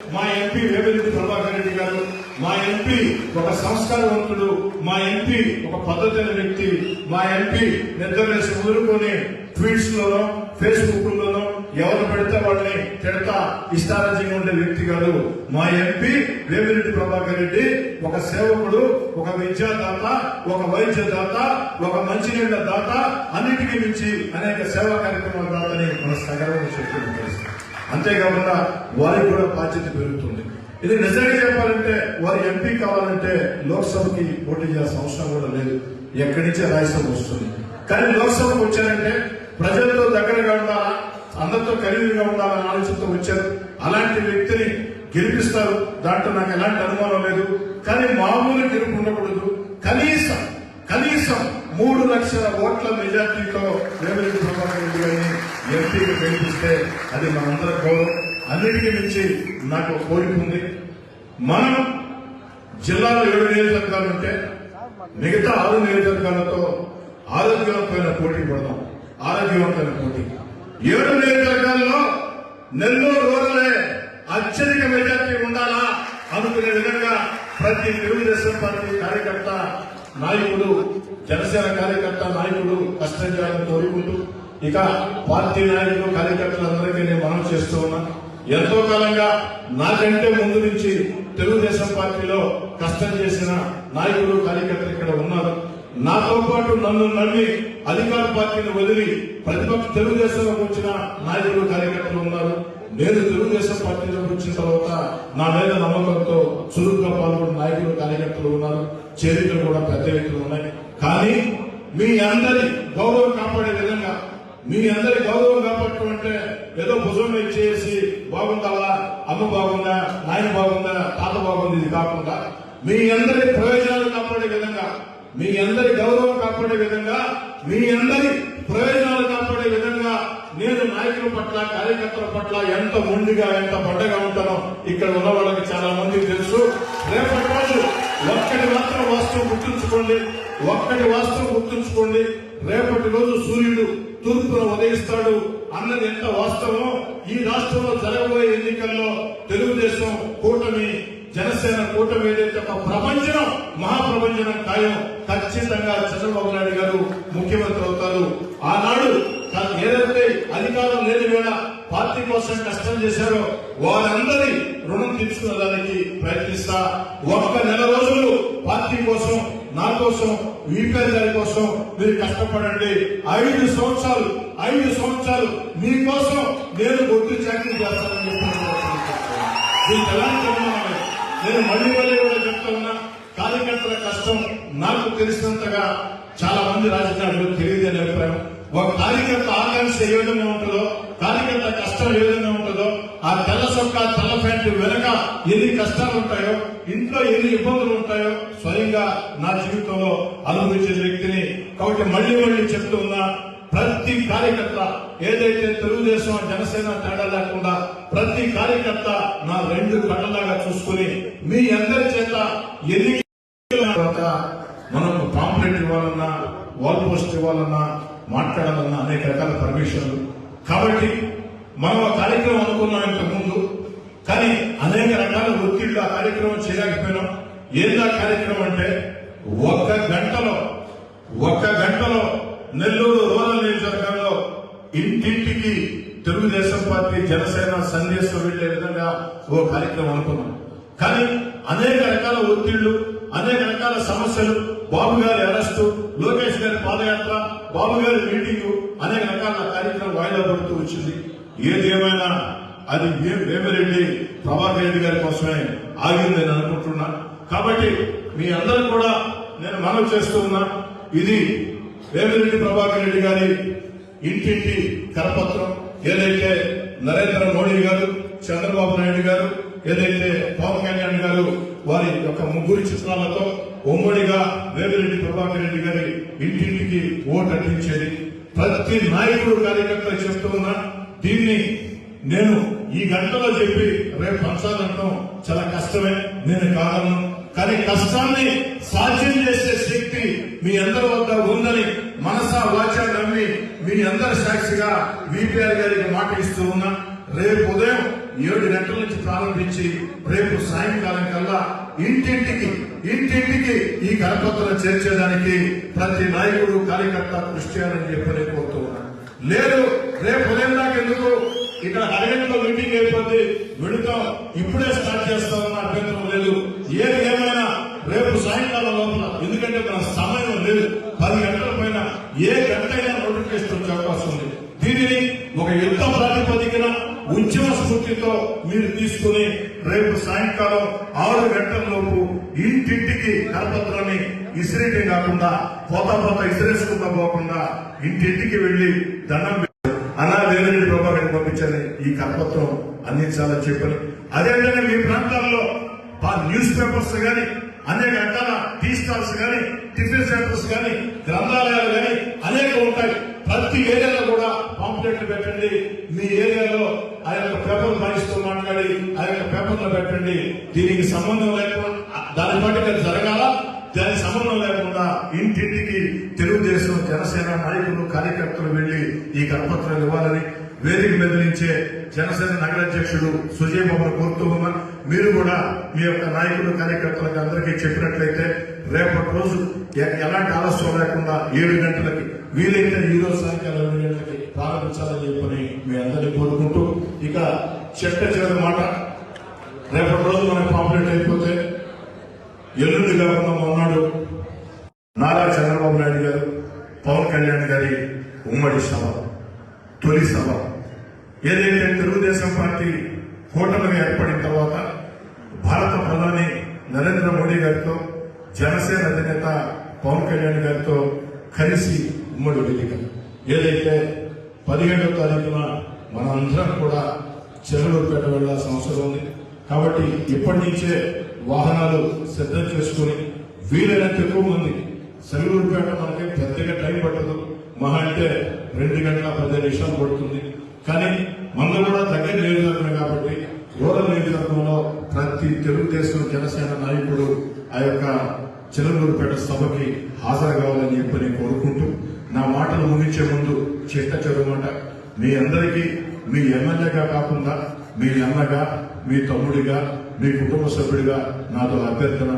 మా ఎంపీ వేమిరెడ్డి ప్రభాకర్ రెడ్డి గారు మా ఎంపీ ఒక సంస్కారవంతుడు మా ఎంపీ ఒక పద్ధతైన వ్యక్తి మా ఎంపీ నిద్రలేసి వదులుకొని ట్వీట్స్ లోనో ఫేస్బుక్ లోనో ఎవరు పెడితే వాళ్ళని తిడతా ఇష్టారాజ్యంగా ఉండే వ్యక్తి కాదు. మా ఎంపీ వేమిరెడ్డి ప్రభాకర్ రెడ్డి ఒక సేవకుడు ఒక విద్యాదాత ఒక వైద్యదాత ఒక మంచినీళ్ళ దాత అన్నిటికీ మించి అనేక సేవా కార్యక్రమాల దాతని మన సగర్వం చెప్తుంది అంతేకాకుండా వారికి కూడా బాధ్యత పెరుగుతుంది. ఇది నిజంగా చెప్పాలంటే వారు ఎంపీ కావాలంటే లోక్సభకి పోటీ చేయాల్సిన అవసరం కూడా లేదు. ఎక్కడి నుంచే రాజ్యసభ వస్తుంది. కానీ లోక్సభకు వచ్చారంటే ప్రజలతో దగ్గరగా ఉండాలా? అందరితో ఖరీదుగా ఉండాలనే ఆలోచనతో వచ్చారు. అలాంటి వ్యక్తిని గెలిపిస్తారు. దాంట్లో నాకు ఎలాంటి అనుమానం లేదు. కానీ మామూలు గెలుపు ఉండకూడదు. కనీసం కనీసం మూడు లక్షల ఓట్ల మెజార్టీతో వేమిరెడ్డి ప్రభాకర్ రెడ్డి గారిని ఎంపీకి గెలిపిస్తే అది మనందరి గౌరవం. అన్నిటికీ మించి నాకు కోరిక ఉంది. మనం జిల్లాలో ఏడు నియోజకవర్గాలు ఉంటే మిగతా ఆరు నియోజకవర్గాలతో ఆరోగ్యవంతమైన పోటీ పడదాం. ఆరోగ్యవంతమైన పోటీ. ఏడు నియోజకవర్గాల్లో నెల్లూరు రూరలే అత్యధిక మెజార్టీ ఉండాలా? అనుకునే విధంగా ప్రతి తెలుగుదేశం పార్టీ కార్యకర్త నాయకుడు జనసేన కార్యకర్త నాయకుడు కష్టం చేయాలని కోరుకుంటూ ఇక పార్టీ నాయకులు కార్యకర్తలందరికీ నేను మనం చేస్తూ ఉన్నా. ఎంతో కాలంగా నాకంటే ముందు నుంచి తెలుగుదేశం పార్టీలో కష్టం చేసిన నాయకులు కార్యకర్తలు ఇక్కడ ఉన్నారు. నాతో పాటు నన్ను నమ్మి అధికార పార్టీని వదిలి ప్రతిపక్ష తెలుగుదేశంలోకి వచ్చిన నాయకులు కార్యకర్తలు ఉన్నారు. నేను తెలుగుదేశం పార్టీలోకి వచ్చిన తర్వాత నా మీద నమ్మకంతో చురుగ్గా పాల్గొన్న నాయకులు కార్యకర్తలు ఉన్నారు. చేరికలు కూడా పెద్ద వ్యక్తులు ఉన్నాయి. కానీ మీ అందరి గౌరవం కాపాడే విధంగా మీ అందరి గౌరవం కాపాడటం అంటే ఏదో భుజం చేసి బాగుందా అమ్మ బాగుందా? నాయన బాగుందా? తాత బాగుంది? ఇది కాకుండా మీ అందరి ప్రయోజనాలు కాపాడే విధంగా మీ అందరి గౌరవం కాపాడే విధంగా మీ అందరి ప్రయోజనాలు కాపాడే విధంగా నేను నాయకుల పట్ల కార్యకర్తల పట్ల ఎంత ముందుగా ఎంత బండగా ఉంటానో ఇక్కడ ఉన్న వాళ్ళకి చాలా మందికి తెలుసు. రేపటి రోజు ఒక్కటి మాత్రం వాస్తవం గుర్తుంచుకోండి. ఒక్కటి వాస్తవం గుర్తుంచుకోండి. రేపటి రోజు సూర్యుడు తూర్పున ఉదయిస్తాడు అన్నది ఎంత వాస్తవమో ఈ రాష్ట్రంలో జరగబోయే ఎన్నికల్లో తెలుగుదేశం కూటమి జనసేన కూటమి ఏదైతే ఒక ప్రపంచం మహాప్రపంచం ఖాయం ఖచ్చితంగా చంద్రబాబు నాయుడు గారు ముఖ్యమంత్రి అవుతారు. ఆనాడు ఏదైతే అధికారం లేని వేళ పార్టీ కోసం కష్టం చేశారో వారందరి రుణం తీర్చుకోవడానికి ప్రయత్నిస్తా. ఒక్క నెల రోజులు పార్టీ కోసం నా కోసం వీపీఆర్ గారి కోసం మీరు కష్టపడండి. ఐదు సంవత్సరాలు ఐదు సంవత్సరాలు మీకోసం నేను గుర్తు చాకరీ చేస్తానని చెప్పి ఎలాంటి నేను మళ్ళీ మళ్ళీ కూడా చెప్తా ఉన్నా కార్యకర్తల కష్టం నాకు తెలిసినంతగా చాలా మంది రాజకీయాలు తెలియదు అనే అభిప్రాయం. ఒక కార్యకర్త ఆకాంక్ష ఏ విధంగా ఉంటుందో కార్యకర్త కష్టం ఏ విధంగా ఉంటుందో ఆ తెల్ల సొక్క తెల్ల ప్యాంటు వెనక ఎన్ని కష్టాలు ఉంటాయో ఇంట్లో ఎన్ని ఇబ్బందులు ఉంటాయో స్వయంగా నా జీవితంలో అనుభవించిన వ్యక్తిని కాబట్టి మళ్ళీ మళ్ళీ చెప్తూ ఉన్నా ప్రతి కార్యకర్త ఏదైతే తెలుగుదేశం జనసేన తేడా లేకుండా ప్రతి కార్యకర్త నా రెండు కళ్ళలాగా చూసుకుని మీ అందరి చేత ఎన్ని తర్వాత మనం పాంప్లెట్ ఇవ్వాలన్నా వాల్ పోస్ట్ ఇవ్వాలన్నా మాట్లాడాలన్న అనేక రకాల పర్మిషన్లు. కాబట్టి మనం ఆ కార్యక్రమం అనుకున్నాం ఇంతకుముందు కానీ అనేక రకాల ఒత్తిళ్ళు ఆ కార్యక్రమం చేయలేకపోయినాం. ఏందా కార్యక్రమం అంటే ఒక్క గంటలో ఒక్క గంటలో నెల్లూరు రూరల్ నియోజకవర్గంలో ఇంటింటికి తెలుగుదేశం పార్టీ జనసేన సందేశం వెళ్ళే విధంగా ఓ కార్యక్రమం అనుకున్నాం. కానీ అనేక రకాల ఒత్తిళ్ళు అనేక రకాల సమస్యలు బాబు గారి అరెస్టు లోకేష్ గారి పాదయాత్ర బాబు గారి మీటింగ్ అనేక రకాల కార్యక్రమం వాయిదా పడుతూ వచ్చింది. ఏది ఏమైనా అది వేమిరెడ్డి ప్రభాకర్ రెడ్డి గారి కోసమే ఆగిందని అనుకుంటున్నా. కాబట్టి మీ అందరూ కూడా నేను మనవి చేస్తూ ఉన్నా ఇది వేమిరెడ్డి ప్రభాకర్ రెడ్డి గారి ఇంటింటి కరపత్రం. ఏదైతే నరేంద్ర మోడీ గారు చంద్రబాబు నాయుడు గారు ఏదైతే పవన్ కళ్యాణ్ గారు వారి యొక్క ముగ్గురు చిత్రాలతో ఉమ్మడిగా వేమిరెడ్డి ప్రభాకర్ రెడ్డి గారి ఇంటింటికి ఓటు అందించేది. ప్రతి నాయకుడు కార్యకర్త చెప్తూ దీన్ని నేను ఈ గంటలో చెప్పి రేపు పంచాలంటాం చాలా కష్టమే నేను కాగలను కానీ కష్టాన్ని సాధ్యం చేసే శక్తి మీ అందరి వద్ద ఉందని మనసా వాచ నమ్మి మీ అందరి సాక్షిగా విపిఆర్ గారికి మాట ఇస్తూ ఉన్నా. రేపు ఉదయం ఏడు గంటల నుంచి ప్రారంభించి రేపు సాయంకాలం కల్లా ఇంటింటికి ఇంటింటికి ఈ కరపత్రం చేర్చేదానికి ప్రతి నాయకుడు కార్యకర్త కృషి చేయాలని చెప్పని కోరుతూ ఉన్నాను. లేదు రేపు ఉదయం దాకా ఎందుకు ఇక్కడ అరగంటలో మీటింగ్ అయిపోతే వెళుతాం ఇప్పుడే స్టార్ట్ చేస్తామన్న అభ్యంతరం లేదు. ఏది ఏమైనా రేపు సాయంకాలం లోపల ఎందుకంటే మన సమయం లేదు. పది గంటల పైన ఏ స్ఫూర్తితో మీరు తీసుకుని రేపు సాయంకాలం ఆరు గంటల లోపు ఇంటింటికి కరపత్రాన్ని ఇసిరేటే కాకుండా పోతా పోతా ఇసిరేసుకుంటా పోకుండా ఇంటింటికి వెళ్ళి దండం అన్నా వేరెడ్డి ప్రభాకర్ పంపించని ఈ కరపత్రం అందించాలని చెప్పని. అదేవిధంగా మీ ప్రాంతాల్లో న్యూస్ పేపర్స్ గాని అనేక రకాల టీ స్టాల్స్ గాని టిఫిన్ సెంటర్స్ కానీ గ్రంథాలయాలు కానీ అనేక ఉంటాయి. ప్రతి ఏరియాలో కూడా పాంప్లెట్లు పెట్టండి. మీ ఏరియాలో ఆ యొక్క పేపర్ భావిస్తూ మాట్లాడి ఆ యొక్క పేపర్లో పెట్టండి. దీనికి సంబంధం లేకుండా దాని బట్టి అది జరగాల? దాని సంబంధం లేకుండా ఇంటింటికి తెలుగుదేశం జనసేన నాయకులు కార్యకర్తలు వెళ్ళి ఈ కరపత్రాలు ఇవ్వాలని వేదిక బెదిరించే జనసేన నగర అధ్యక్షుడు సుజయ్ బాబును కోరుతూ ఉన్నా మీరు కూడా మీ యొక్క నాయకులు కార్యకర్తలకు అందరికీ చెప్పినట్లయితే రేపటి రోజు ఎలాంటి ఆలస్యం లేకుండా ఏడు గంటలకి వీలైతే ఈ రోజు సాయంకాలం ఏడు గంటలకి ప్రారంభించాలని చెప్పని మీ అందరినీ కోరుకుంటూ ఇక చెట్ట చివరి మాట. రేపటి రోజు మనం పాపులేట్ అయిపోతే ఎల్లుండి కాకుండా మొన్నాడు నారా చంద్రబాబు నాయుడు గారు పవన్ కళ్యాణ్ గారి ఉమ్మడి సభ తొలి సభ. ఏదైతే తెలుగుదేశం పార్టీ కూటమి ఏర్పడిన తర్వాత భారత ప్రధాని నరేంద్ర మోడీ గారితో జనసేన అధినేత పవన్ కళ్యాణ్ గారితో కలిసి ఉమ్మడి వేదిక. ఏదైతే పదిహేడవ తారీఖున మనందరం కూడా చెరువుపేట వెళ్ళాల్సిన అవసరం ఉంది. కాబట్టి ఇప్పటి నుంచే వాహనాలు సిద్ధం చేసుకుని వీలైనంత ఎక్కువ మంది సెలవులపేట మనకి పెద్దగా టైం పట్టదు. మహా అంటే రెండు గంటల పది నిమిషాలు పడుతుంది. కానీ మనం కూడా దగ్గర నియోజకవర్గం కాబట్టి రూరల్ నియోజకవర్గంలో ప్రతి తెలుగుదేశం జనసేన నాయకుడు ఆ యొక్క చిరంగూరుపేట సభకి హాజరు కావాలని చెప్పి నేను కోరుకుంటూ నా మాటలు ముగించే ముందు చిట్ట చెరుమాట. మీ అందరికీ మీ ఎమ్మెల్యేగా కాకుండా మీ అన్నగా మీ తమ్ముడిగా మీ కుటుంబ సభ్యుడిగా నాతో అభ్యర్థన.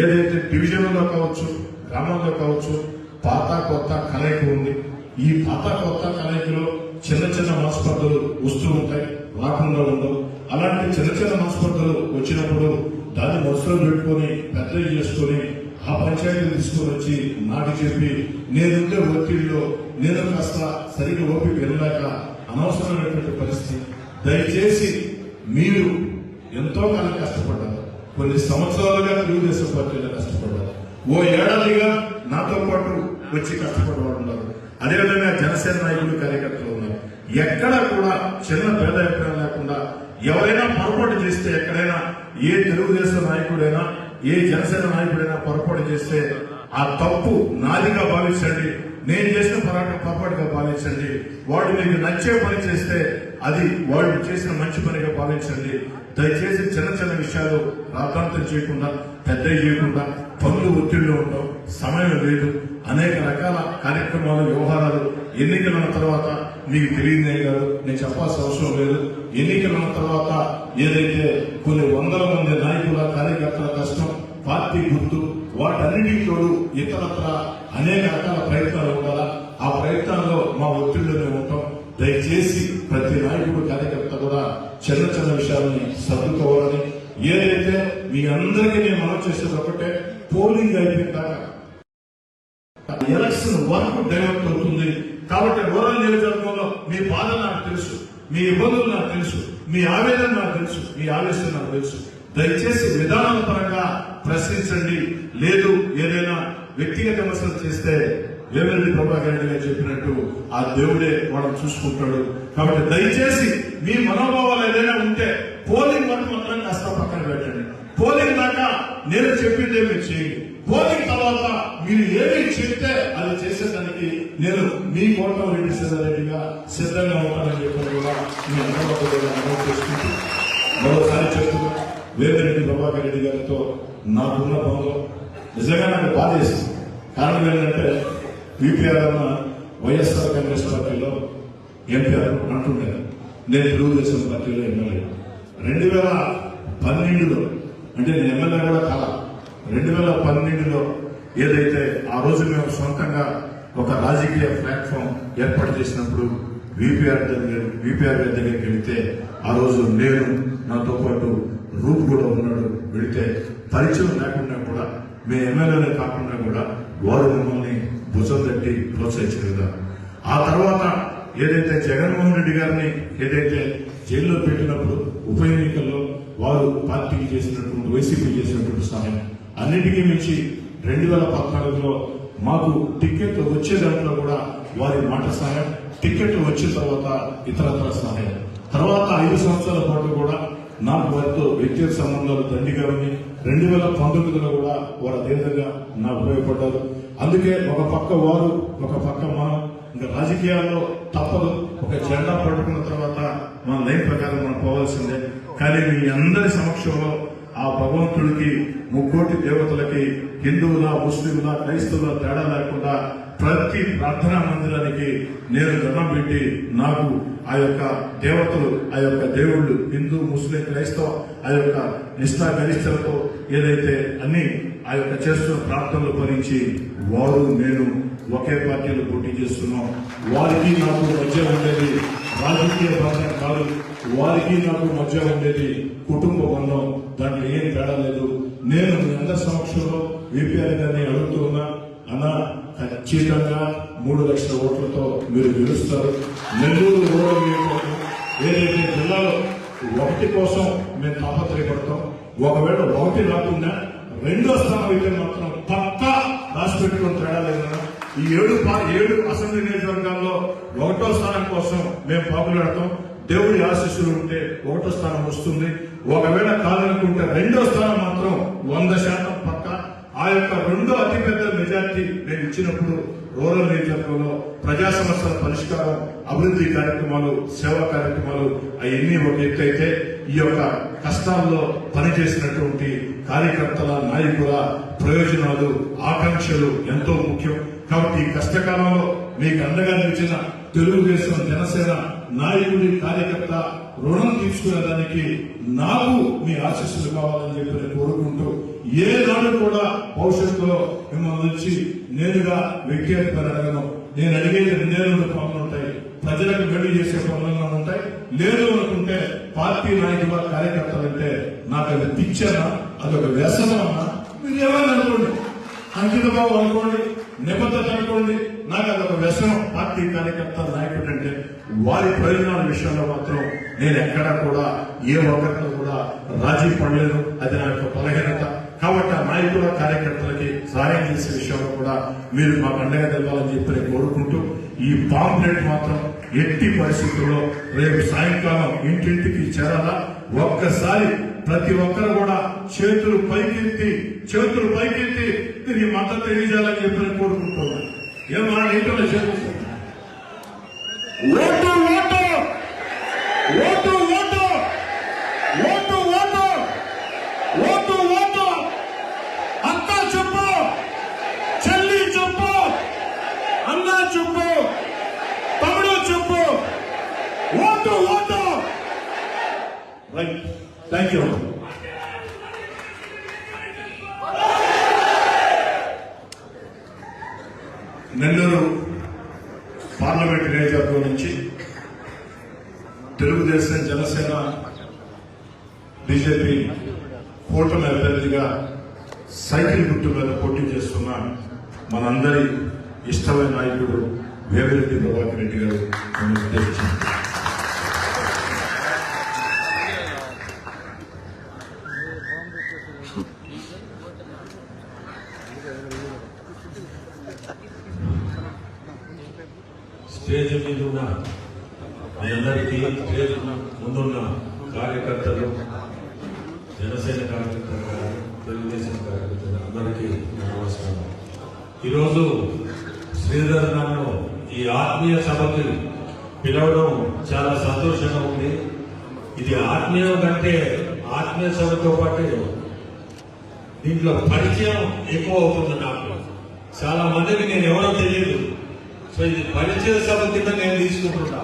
ఏదైతే డివిజన్లో కావచ్చు గ్రామంలో కావచ్చు పాత కొత్త కలయిక ఉంది. ఈ పాత కొత్త కలయికలో చిన్న చిన్న మనస్పర్ధలు వస్తూ ఉంటాయి రాకుండా ఉండవు. అలాంటి చిన్న చిన్న మనస్పర్ధలు వచ్చినప్పుడు దాన్ని మనసులో పెట్టుకొని పెద్ద చేసుకొని ఆ పంచాయతీ తీసుకొని వచ్చి నాకు చెప్పి నేనుండే ఒత్తిడిలో నేను కాస్త సరిగ్గా ఓపిక వెళ్ళలేక అనవసరమైనటువంటి పరిస్థితి. దయచేసి మీరు ఎంతో కాలం కష్టపడ్డారు. కొన్ని సంవత్సరాలుగా తెలుగుదేశం పార్టీలో కష్టపడ్డారు. ఓ ఏడాదిగా నాతో పాటు వచ్చి కష్టపడేవాడు ఉన్నారు. అదేవిధంగా జనసేన నాయకులు కార్యకర్తలు ఉన్నారు. ఎక్కడ కూడా చిన్న భేదాభిప్రాయం లేకుండా ఎవరైనా పొరపాటు చేస్తే ఎక్కడైనా ఏ తెలుగుదేశం నాయకుడైనా ఏ జనసేన నాయకుడైనా పొరపాటు చేస్తే ఆ తప్పు నాదిగా భావించండి. నేను చేసిన పొరాట పొరపాటుగా భావించండి. వాడు మీకు నచ్చే పని చేస్తే అది వాళ్ళు చేసిన మంచి పనిగా భావించండి. దయచేసి చిన్న చిన్న విషయాలు రాద్ధాంతం చేయకుండా పెద్ద చేయకుండా పనులు ఒత్తిడిలో ఉండవు సమయం లేదు. అనేక రకాల కార్యక్రమాలు వ్యవహారాలు ఎన్నికల తర్వాత మీకు తెలియదే కాదు. నేను చెప్పాల్సిన అవసరం లేదు. ఎన్నికల తర్వాత ఏదైతే కొన్ని వందల మంది నాయకుల కార్యకర్తల కష్టం పార్టీ గుర్తు వాటన్నిటితోడు ఇతరత్ర అనేక రకాల ప్రయత్నాలు ఉండాలా? ఆ ప్రయత్నాల్లో మా ఒత్తిడిలోనే ఉంటాం. దయచేసి ప్రతి నాయకుడు కార్యకర్త కూడా చిన్న చిన్న విషయాలని సర్దుకోవాలని. ఏదైతే మీ అందరికీ నేను మనం చేసేది ఒకటే పోలింగ్ అయిపోయిన ఎలక్షన్ వరకు డైవర్ట్ అవుతుంది. కాబట్టి రూరల్ నియోజకవర్గంలో మీ బాధ నాకు తెలుసు. మీ ఇబ్బందులు నాకు తెలుసు మీ ఆవేదన నాకు తెలుసు మీ ఆవేశం నాకు తెలుసు. దయచేసి విధానాల పరంగా ప్రశ్నించండి. లేదు ఏదైనా వ్యక్తిగత విమర్శలు చేస్తే వేమిరెడ్డి ప్రభాకర్ రెడ్డి గారు చెప్పినట్టు ఆ దేవుడే వాళ్ళని చూసుకుంటాడు. కాబట్టి దయచేసి మీ మనోభావాలు ఏదైనా ఉంటే పోలింగ్ వరకు మాత్రం కాస్త పక్కన పెట్టండి. పోలింగ్ దాకా నేను చెప్పిందే మీరు చేయండి. పోలింగ్ తర్వాత మీరు ఏమి చెప్తే అది చేసేదానికి నేను మీ కోటం రెడ్డి రెడ్డిగా సిద్ధంగా ఉంటానని చెప్పి కూడా మీ అందరూ చేసుకుంటూ మరోసారి చెప్తున్నా వేమిరెడ్డి ప్రభాకర్ రెడ్డి గారితో నాకున్న బంధం నిజంగా నాకు బాధ వేసింది కారణం ఏంటంటే బీపీఆర్ అన్న వైఎస్ఆర్ కాంగ్రెస్ పార్టీలో ఎంపీఆర్ అంటుండే నేను తెలుగుదేశం పార్టీలో ఎమ్మెల్యే. రెండు వేల పన్నెండులో అంటే నేను ఎమ్మెల్యే కూడా కాల రెండు వేల పన్నెండులో ఏదైతే ఆ రోజు మేము సొంతంగా ఒక రాజకీయ ప్లాట్ఫామ్ ఏర్పాటు చేసినప్పుడు విపిఆర్ దగ్గర విపిఆర్ గారి దగ్గరికి వెళితే ఆ రోజు నేను నాతో పాటు రూప్ కూడా ఉన్నాడు. వెళితే పరిచయం లేకుండా కూడా మీ ఎమ్మెల్యేలే కాకుండా కూడా వారు మిమ్మల్ని భుజం తట్టి ప్రోత్సహించారు ఆ తర్వాత ఏదైతే జగన్మోహన్ రెడ్డి గారిని ఏదైతే జైల్లో పెట్టినప్పుడు ఉప ఎన్నికల్లో వారు పార్టీకి చేసినటువంటి వైసీపీ చేసినటువంటి సహాయం అన్నిటికీ మించి రెండు వేల పద్నాలుగులో మాకు టికెట్ వచ్చే దాంట్లో కూడా వారి మాట సహాయం టికెట్ వచ్చిన తర్వాత ఇతరత్ర సహాయం. తర్వాత ఐదు సంవత్సరాల పాటు కూడా నాకు వారితో వ్యక్తిగత సంబంధాలు దండిగా ఉంది రెండు వేల పంతొమ్మిదిలో కూడా వారు అదేవిధంగా నాకు ఉపయోగపడ్డారు. అందుకే ఒక పక్క వారు ఒక పక్క మనం ఇంకా రాజకీయాల్లో తప్పదు. ఒక జెండా పట్టుకున్న తర్వాత మన లైన్ ప్రకారం మనం పోవాల్సిందే. కానీ మీ అందరి సమక్షంలో ఆ భగవంతుడికి ముక్కోటి దేవతలకి హిందువుల ముస్లింల క్రైస్తవుల తేడా లేకుండా ప్రతి ప్రార్థనా మందిరానికి నేను దండం పెట్టి నాకు ఆ యొక్క దేవతలు ఆ యొక్క దేవుళ్ళు హిందూ ముస్లిం క్రైస్తవ ఆ యొక్క నిష్ఠా గరిష్టలతో ఏదైతే అన్ని ఆ యొక్క చేస్తున్న ప్రార్థనలు భరించి వారు నేను ఒకే పార్టీలో పోటీ చేస్తున్నాం. వారికి నాకు మధ్య ఉండేది రాజకీయ బంధం కాదు వారికి నాకు మధ్య ఉండేది కుటుంబ బంధం. దాంట్లో ఏం తేడా లేదు. నేను మీ అందరి సమక్షంలో విపిఆర్ గారిని అడుగుతూ ఉన్నా అన్నా ఖచ్చితంగా మూడు లక్షల ఓట్లతో మీరు గెలుస్తారు. నెల్లూరు రూరల్ ఏదైతే జిల్లాలో ఒకటి కోసం మేము తాపత్రయపడతాం ఒకవేళ ఒకటి రాకుండా రెండో స్థానం అయితే మాత్రం పక్కా రాసి పెట్టుకుని తేడా లేదన్నా ఈ ఏడు ఏడు అసెంబ్లీ నియోజకవర్గాల్లో ఒకటో స్థానం కోసం మేము పాపులాడతాం దేవుడి ఆశీస్సులు ఉంటే ఒకటో స్థానం వస్తుంది. ఒకవేళ కాదనుకుంటే రెండో స్థానం మాత్రం వంద శాతం పక్క. ఆ యొక్క రెండో అతిపెద్ద మెజార్టీ మేము ఇచ్చినప్పుడు రూరల్ నియోజకవర్గంలో ప్రజా సమస్యల పరిష్కారం అభివృద్ధి కార్యక్రమాలు సేవా కార్యక్రమాలు అవన్నీ ఒక ఎత్తు అయితే ఈ యొక్క కష్టాల్లో పనిచేసినటువంటి కార్యకర్తల నాయకుల ప్రయోజనాలు ఆకాంక్షలు ఎంతో ముఖ్యం. కాబట్టి ఈ కష్టకాలంలో మీకు అండగా నిలిచిన తెలుగుదేశం జనసేన నాయకుడి కార్యకర్త రుణం తీసుకునేదానికి నాకు మీ ఆశీస్సులు కావాలని చెప్పి నేను కోరుకుంటూ ఏ కూడా భవిష్యత్తులో మిమ్మల్ని నుంచి నేనుగా వ్యక్తిగతంగా అడగను నేను అడిగేది రెండే రెండు పనులు ఉంటాయి. ప్రజలకు మేలు చేసే పనులు ఉంటాయి. లేదు అనుకుంటే పార్టీ నాయకుల కార్యకర్తలు అంటే నాకు అది పిచ్చానా? అదొక వ్యసనమా? మీరు ఏమైనా అనుకోండి. అంకితభావం అనుకోండి నిబద్ధత అనుకోండి. నాకు అదొక వ్యసనం. పార్టీ కార్యకర్త నాయకుడు అంటే వారి ప్రయోజనాల విషయంలో మాత్రం నేను ఎక్కడా కూడా ఏ ఒక్కరితో కూడా రాజీ పడలేదు. అది నా యొక్క బలహీనత. కాబట్టి ఆ నాయకుల కార్యకర్తలకి సహాయం చేసే విషయంలో కూడా మీరు మా అండగా తెలవాలని చెప్పి నేను కోరుకుంటూ ఈ పాంప్లెట్ మాత్రం ఎట్టి పరిస్థితుల్లో రేపు సాయంకాలం ఇంటింటికి చేరాలా? ఒక్కసారి ప్రతి ఒక్కరు కూడా చేతులు పైకెత్తి చేతులు పైకెత్తి దీనికి మద్దతు తెలియజేయాలని చెప్పి నేను కోరుకుంటున్నాను ఏమన్నా ఏంటో చేతులు vote vote! Vote vote! Vote vote! Vote vote! అక్క చెప్పు! చెల్లి చెప్పు! అన్న చెప్పు! తమ్ముడు చెప్పు! Vote vote! Right thank you Nellore parliament నియోజకవర్గం నుంచి తెలుగుదేశం జనసేన బీజేపీ కూటమి అభ్యర్థిగా సైకిల్ గుర్తు మీద పోటీ చేస్తున్న మనందరి ఇష్టమైన నాయకుడు వేమిరెడ్డి ప్రభాకర్ రెడ్డి గారు ఉద్దేశించారు స్టేజ్ మీద ఉన్న మీ అందరికీ స్టేజ్ ముందున్న కార్యకర్తలు జనసేన కార్యకర్తలు కానీ, తెలుగుదేశం కార్యకర్తలు అందరికీ నా నమస్కారం ఈరోజు శ్రీధర్ నన్ను ఈ ఆత్మీయ సభకి పిలవడం చాలా సంతోషంగా ఉంది. ఇది ఆత్మీయం కంటే ఆత్మీయ సభతో పాటు దీంట్లో పరిచయం ఎక్కువ అవుతుంది నాకు. చాలా మందికి నేను ఎవరో తెలియదు. సో ఇది పరిచయ సభ కింద నేను తీసుకుంటున్నా.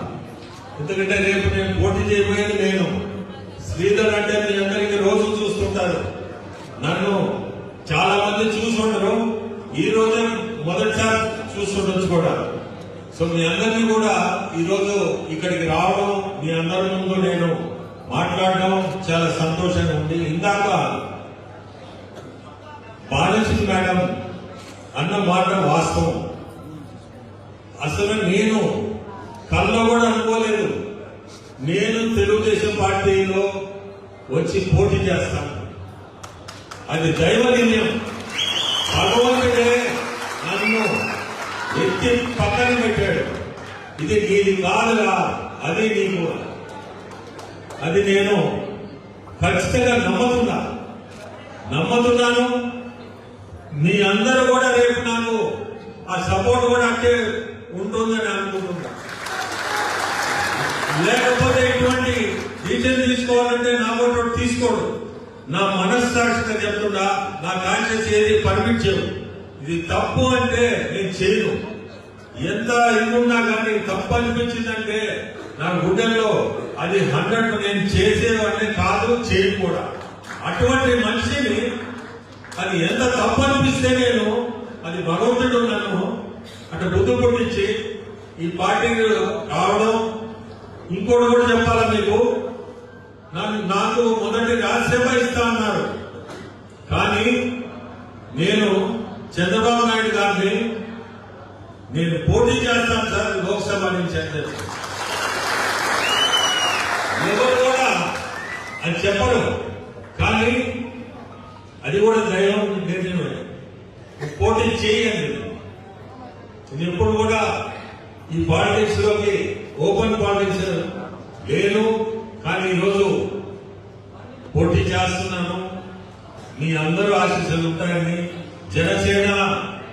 ఎందుకంటే రేపు నేను పోటీ చేయబోయేది నేను. శ్రీధర్ అంటే మీ అందరికీ రోజు చూస్తుంటారు. నన్ను చాలా మంది చూసుంటారు ఈ రోజే మొదటిసారి చూస్తుండొచ్చు కూడా. సో మీ అందరినీ కూడా ఈరోజు ఇక్కడికి రావడం మీ అందరి ముందు నేను మాట్లాడడం చాలా సంతోషంగా ఉంది. ఇందాక బాలశ్రీ మేడం అన్న మాట వాస్తవం. అసలు నేను కళ్ళ కూడా అనుకోలేదు. నేను తెలుగుదేశం పార్టీలో వచ్చి పోటీ చేస్తాను. అది దైవ నిర్ణయం భగవంతుడే నన్ను ఎత్తి పక్కన పెట్టాడు. ఇది నీది కాదురా అది నీకు అది నేను ఖచ్చితంగా నమ్ముతున్నా. నమ్ముతున్నాను. మీ అందరూ కూడా రేపు నాకు ఆ సపోర్ట్ కూడా అంటే ఉంటుందని అనుకుంటున్నా. లేకపోతే ఇటువంటి డీటెయిల్ తీసుకోవాలంటే నా కూడా తీసుకోడు. నా మనస్సాక్షిగా చెప్తున్నా నా కాన్షియస్ ఏది పర్మిట్ చేయదు. ఇది తప్పు అంటే నేను చేయను. ఎంత ఇదిన్నా కానీ తప్పు అనిపించిందంటే నా గుండెల్లో అది హండ్రెడ్ నేను చేసేవాడిని కాదు చేయను కూడా. అటువంటి మనిషిని అది ఎంత తప్పు అనిపిస్తే నేను అది భగవంతుడు నన్ను అటు బుద్ధి పుట్టించి ఈ పార్టీకి రావడం. ఇంకోటి కూడా చెప్పాలా మీకు? నన్ను నాకు మొదటి రాజ్యసభ ఇస్తా అన్నారు. కానీ నేను చంద్రబాబు నాయుడు గారిని నేను పోటీ చేస్తాను సార్ లోక్సభ నుంచి అని ఎవరు కూడా అని చెప్పరు. కానీ అది కూడా దైవం నిర్ణయమే పోటీ చేయండి. నేను ఎప్పుడు కూడా ఈ పాలిటిక్స్లోకి ఓపెన్ పాలిటిక్స్ లేను. కానీ ఈరోజు పోటీ చేస్తున్నాను. మీ అందరూ ఆశీస్సులు ఉంటాయని జనసేన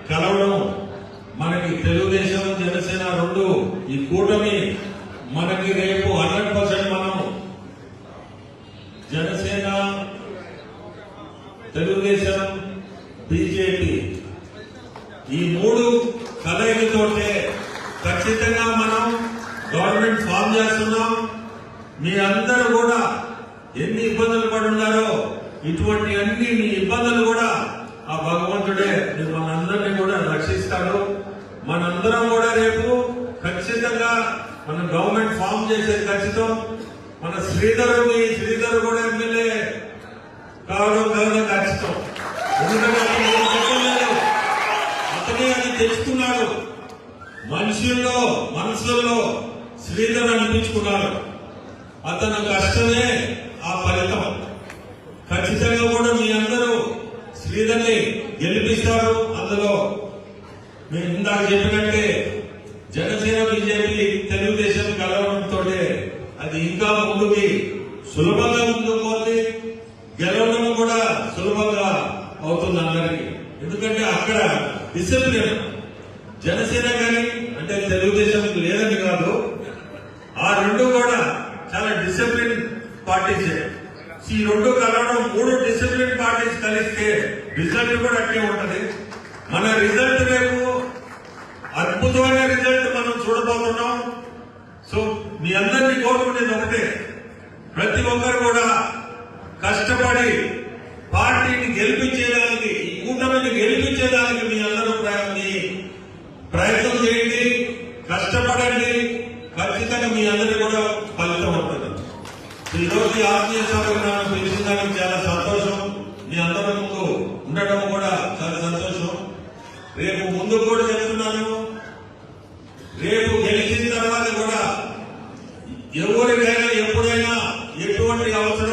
కలవడం మనకి తెలుగుదేశం జనసేన రెండు ఈ కూటమి మనకి రేపు హండ్రెడ్ పర్సెంట్ మనం జనసేన తెలుగుదేశం బీజేపీ ఈ మూడు కలయికతోటే ఖచ్చితంగా మనం గవర్నమెంట్ ఫామ్ చేస్తున్నాం మీ అందరూ కూడా ఎన్ని ఇబ్బందులు పడి ఉన్నారో ఇటువంటి అన్ని మీ ఇబ్బందులు కూడా ఆ భగవంతుడే మనందరినీ కూడా రక్షిస్తాడు మనందరం కూడా రేపు ఖచ్చితంగా మన గవర్నమెంట్ ఫామ్ చేసేది ఖచ్చితం మన శ్రీధర్ శ్రీధర్ కూడా ఎమ్మెల్యే. కావడం కావడం ఖచ్చితం ఎందుకంటే చెప్పలేదు. అతనే అది తెలుస్తున్నాడు మనుషుల్లో మనసుల్లో శ్రీధర్ అనిపించుకున్నాడు. అతను కష్టమే ఆ ఫలితం. ఖచ్చితంగా కూడా మీ అందరూ శ్రీధర్ని గెలిపిస్తారు అందులో. మేము ఇందాక చెప్పినట్టే జనసేన బీజేపీ తెలుగుదేశం కలవడంతో అది ఇంకా సులభంగా ముందుకు పోతే గెలవడం కూడా సులభంగా అవుతుంది అందరికీ. ఎందుకంటే అక్కడ డిసిప్లిన్. జనసేన కానీ అంటే తెలుగుదేశం లేదని కాదు ఆ రెండు కూడా చాలా డిసిప్లిన్ పార్టీస్ ఈ రెండు కలవడం మూడు డిసిప్లిన్ పార్టీస్ కలిస్తే రిజల్ట్ కూడా అట్టే ఉంటది. మన రిజల్ట్ రేపు అద్భుతమైన రిజల్ట్ మనం చూడబోతున్నాం. సో మీ అందరినీ కోరుకునేది ఒకటే. ప్రతి ఒక్కరు కూడా కష్టపడి పార్టీని గెలిపించేదానికి ఈ కూటమిని గెలిపించేదానికి మీ అందరూ ప్ర- ప్రయత్నం చేయండి కష్టపడండి. ఖచ్చితంగా మీ అందరి కూడా ఫలితం ఉంటుంది. ఈరోజు ఆత్మీయ సభకు నన్ను పిలిచిందని చాలా సంతోషం. మీ అందరి ముందు ఉండడం కూడా చాలా సంతోషం. రేపు ముందు కూడా చెప్తున్నాను. రేపు గెలిచిన తర్వాత కూడా ఎవరికైనా ఎటువంటి అవసరం ఉన్నా ఖచ్చితంగా